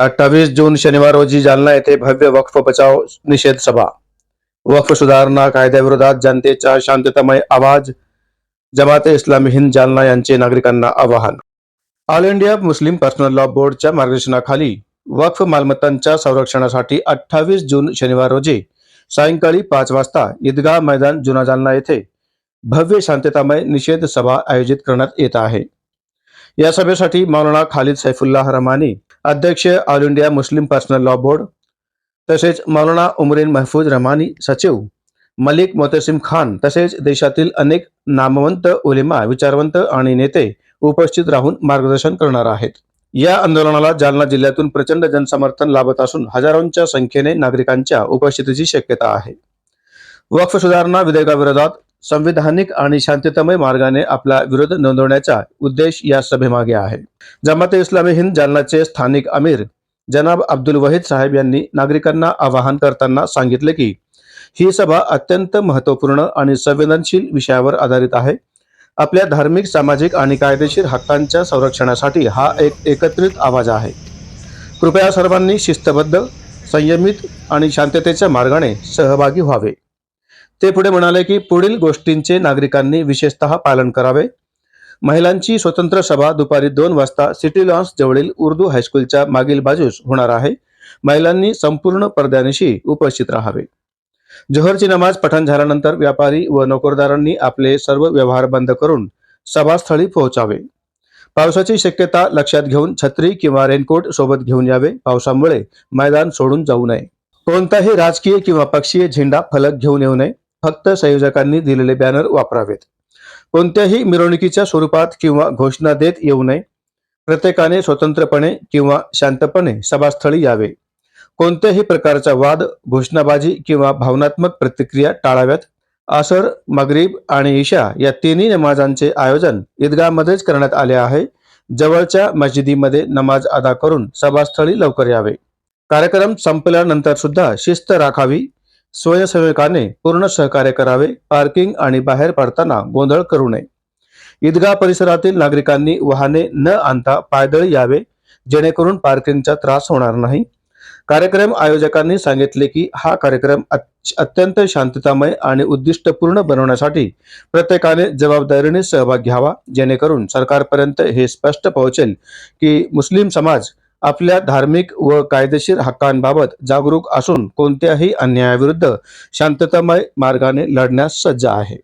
अठ्ठावीस जून शनिवार रोजी जालना येथे भव्य वक्फ बचाव निषेध सभा. वक्फ सुधारणा कायद्याविरोधात जनतेचा शांततामय आवाज जमाते इस्लामी हिंद जालना यांचे नागरिकांना आवाहन. All India Muslim Personal Law बोर्डच्या मार्गदर्शनाखाली वक्फ मालमत्तांच्या संरक्षणासाठी अठ्ठावीस जून शनिवार रोजी सायंकाळी पाच वाजता ईदगाह मैदान जुना जालना येथे भव्य शांततामय निषेध सभा आयोजित करण्यात येत आहे. या सभेसाठी मौलाना खालिद सैफुल्लाह रमानी अध्यक्ष All India Muslim Personal Law Board तसेच मौलाना उमरीन महफूज रमानी सचिव मलिक मोतसिम खान तसेच देशातील अनेक नामवंत उलेमा विचारवंत आणि नेते उपस्थित राहून मार्गदर्शन करणार आहेत. या आंदोलनाला जालना जिल्ह्यातून प्रचंड जनसमर्थन लाभत असून हजारोंच्या संख्येने नागरिकांच्या उपस्थितीची शक्यता आहे. वक्फ सुधारणा विधेयकाविरोधात संविधानिक आणि शांततामय मार्गाने आपला विरोध नोंदवण्याचा उद्देश या सभेमागे आहे. जमाते इस्लामी हिंद जालनाचे स्थानिक अमीर जनाब अब्दुल वहीद साहेब यांनी नागरिकांना आवाहन करताना सांगितले की ही सभा अत्यंत महत्त्वपूर्ण आणि संवेदनशील विषयावर आधारित आहे. आपल्या धार्मिक सामाजिक आणि कायदेशीर हक्कांच्या संरक्षणासाठी हा एक एकत्रित आवाज आहे. कृपया सर्वांनी शिस्तबद्ध संयमित आणि शांततेच्या मार्गाने सहभागी व्हावे. ते पुढे म्हणाले की पुढील गोष्टींचे नागरिकांनी विशेषतः पालन करावे. महिलांची स्वतंत्र सभा दुपारी दोन वाजता सिटी लॉन्स जवळील उर्दू हायस्कूलच्या मागील बाजूस होणार आहे. महिलांनी संपूर्ण पडद्यानिशी उपस्थित राहावे. जोहरची नमाज पठण झाल्यानंतर व्यापारी व नोकरदारांनी आपले सर्व व्यवहार बंद करून सभास्थळी पोहोचावे. पावसाची शक्यता लक्षात घेऊन छत्री किंवा रेनकोट सोबत घेऊन यावे. पावसामुळे मैदान सोडून जाऊ नये. कोणताही राजकीय किंवा पक्षीय झेंडा फलक घेऊन येऊ नये. फक्त संयोजकांनी दिलेले बॅनर वापरावेत. कोणत्याही मिरवणुकीच्या स्वरूपात किंवा घोषणा देत येऊ नये. प्रत्येकाने स्वतंत्रपणे किंवा शांतपणे सभास्थळी यावे. कोणत्याही प्रकारचा वाद घोषणाबाजी किंवा भावनात्मक प्रतिक्रिया टाळाव्यात. असर मगरीब आणि ईशा या तिन्ही नमाजांचे आयोजन ईदगाहमध्येच करण्यात आले आहे. जवळच्या मस्जिदीमध्ये नमाज अदा करून सभास्थळी लवकर यावे. कार्यक्रम संपल्यानंतर सुद्धा शिस्त राखावी. स्वयंसेवकाने पूर्ण सहकार्य करावे पार्किंग आणि बाहेर पडताना गोंधळ करू नये. ईदगाह परिसरातील नागरिकांनी वाहने न आणता पायदळी यावे जेणेकरून पार्किंगचा त्रास होणार नाही. कार्यक्रम आयोजकांनी सांगितले की हा कार्यक्रम अत्यंत शांततामय आणि उद्दिष्टपूर्ण बनवण्यासाठी प्रत्येकाने जबाबदारीने सहभाग घ्यावा जेणेकरून सरकारपर्यंत हे स्पष्ट पोहोचेल की मुस्लिम समाज आपल्या धार्मिक व कायदेशीर हक्कांबाबत जागरूक असून कोणत्याही अन्यायाविरुद्ध शांततामय मार्गाने लढण्यास सज्ज आहे.